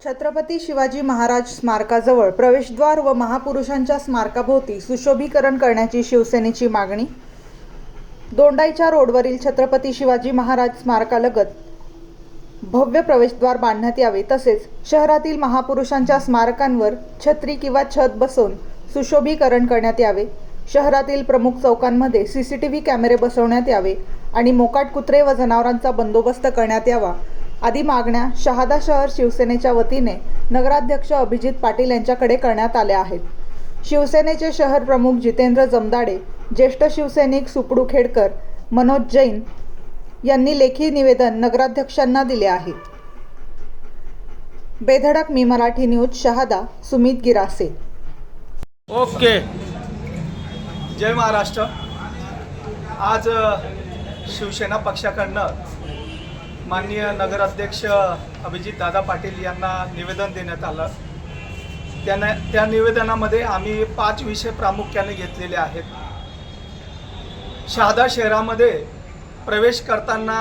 छत्रपती शिवाजी महाराज स्मारकाजवळ प्रवेशद्वार व महापुरुषांच्या स्मारकाभोवती सुशोभीकरण करण्याची शिवसेनेची मागणी? दोंडाईच्या रोडवरील छत्रपती शिवाजी महाराज स्मारकालगत भव्य प्रवेशद्वार बांधण्यात यावे तसेच शहरातील महापुरुषांच्या स्मारकांवर छत्री किंवा छत बसवून सुशोभीकरण करण्यात यावे शहरातील प्रमुख चौकांमध्ये सी सी टी व्ही कॅमेरे बसवण्यात यावे आणि मोकाट कुत्रे व जनावरांचा बंदोबस्त करण्यात यावा आदी मागण्या शहादा शहर शिवसेनेच्या वतीने नगराध्यक्ष अभिजित पाटील यांच्याकडे करण्यात आल्या आहेत. शिवसेनेचे शहर प्रमुख जितेंद्र जमदाडे ज्येष्ठ शिवसैनिक सुपडू खेडकर मनोज जैन यांनी लेखी निवेदन नगराध्यक्षांना दिले आहे. बेधडक मी मराठी न्यूज शहादा सुमित गिरासे. ओके. जय महाराष्ट्र. आज शिवसेना पक्षाकडनं माननीय नगराध्यक्ष अभिजित दादा पाटील यांना निवेदन देण्यात आलं. त्यांना त्या निवेदनामध्ये आम्ही पाच विषय प्रामुख्याने घेतलेले आहेत. शहादा शहरामध्ये प्रवेश करताना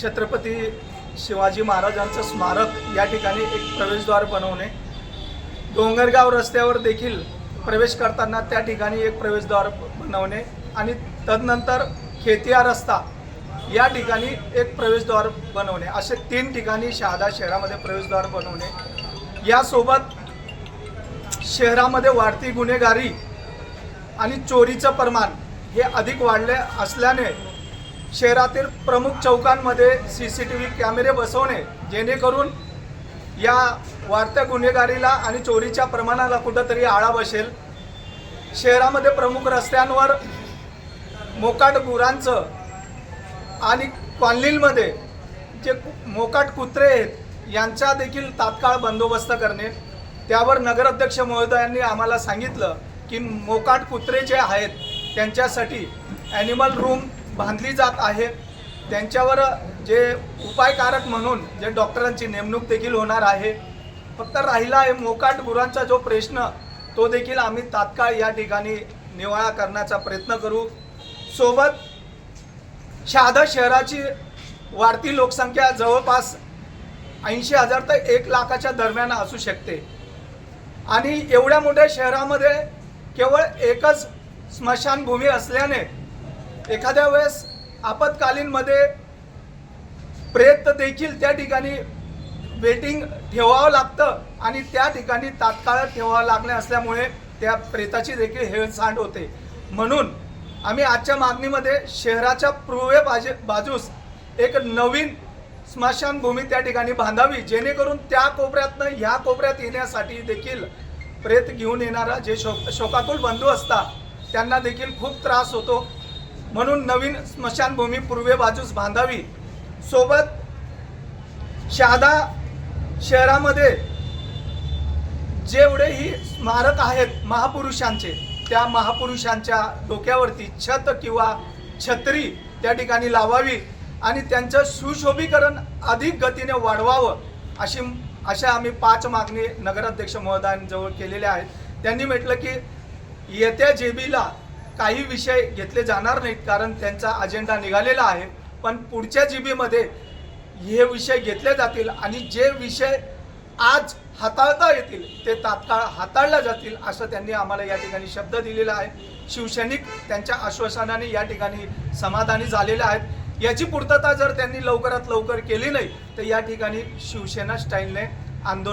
छत्रपती शिवाजी महाराजांचं स्मारक या ठिकाणी एक प्रवेशद्वार बनवणे डोंगरगाव रस्त्यावर देखील प्रवेश करताना त्या ठिकाणी एक प्रवेशद्वार बनवणे आणि तदनंतर खेतिया रस्ता या ठिकाणी एक प्रवेशद्वार बनवणे असे तीन ठिकाणी शहादा शहरामध्ये प्रवेशद्वार बनवणे. यासोबत शहरामध्ये वाढती गुन्हेगारी आणि चोरीचं प्रमाण हे अधिक वाढले असल्याने शहरातील प्रमुख चौकांमध्ये सी सी टी व्ही कॅमेरे बसवणे जेणेकरून या वाढत्या गुन्हेगारीला आणि चोरीच्या प्रमाणाला कुठंतरी आळा बसेल. शहरामध्ये प्रमुख रस्त्यांवर मोकाट गुरांचं आणि कॉलनीमध्ये जे मोकाट कुत्रे आहेत यांचा देखील तात्काळ बंदोबस्त करणे. त्यावर नगराध्यक्ष महोदयांनी आम्हाला सांगितलं की मोकाट कुत्रे जे आहेत त्यांच्यासाठी ॲनिमल रूम बांधली जात आहे. त्यांच्यावर जे उपायकारक म्हणून जे डॉक्टरांची नेमणूक देखील होणार आहे. फक्त राहिला आहे मोकाट गुरांचा जो प्रश्न तो देखील आम्ही तात्काळ या ठिकाणी निवाळा करण्याचा प्रयत्न करू. सोबत शहादा शहराची वाढती लोकसंख्या जवळपास ऐंशी हजार ते एक लाखाच्या दरम्यान असू शकते. आणि एवढ्या मोठ्या शहरामध्ये केवळ एकच स्मशानभूमी असल्याने एखाद्या वेळेस आपत्कालीनमध्ये प्रेत देखील त्या ठिकाणी वेटिंग ठेवावं लागतं आणि त्या ठिकाणी तात्काळ ठेवावं लागणे असल्यामुळे त्या प्रेताची देखील हेळसांड होते. म्हणून आम्ही आजच्या मागणीमध्ये शहराच्या पूर्वे बाजे बाजूस एक नवीन स्मशानभूमी त्या ठिकाणी बांधावी जेणेकरून त्या कोपऱ्यातनं ह्या कोपऱ्यात येण्यासाठी देखील प्रेत घेऊन येणारा जे शोक शोकाकुल बंधू असतात त्यांना देखील खूप त्रास होतो. म्हणून नवीन स्मशानभूमी पूर्वे बाजूस बांधावी. सोबत शहादा शहरामध्ये जेवढेही स्मारक आहेत महापुरुषांचे त्या महापुरुषांच्या डोक्यावरती छत किंवा छत्री त्या ठिकाणी लावावी आणि त्यांचं सुशोभीकरण अधिक गतीने वाढवावं अशी अशा आम्ही पाच मागणी नगराध्यक्ष महोदयांजवळ केलेल्या आहेत. त्यांनी म्हटलं की येत्या जेबीला काही विषय घेतले जाणार नाहीत कारण त्यांचा अजेंडा निघालेला आहे. पण पुढच्या जीबीमध्ये हे विषय घेतले जातील आणि जे विषय आज हाताळता येतील ते तात्काळ हाताळल्या जातील असं त्यांनी आम्हाला या ठिकाणी शब्द दिलेला आहे. शिवसैनिक त्यांच्या आश्वासनाने या ठिकाणी समाधानी झालेले आहेत. याची पूर्तता जर त्यांनी लवकरात लवकर केली नाही तर या ठिकाणी शिवसेना स्टाईलने आंदोलन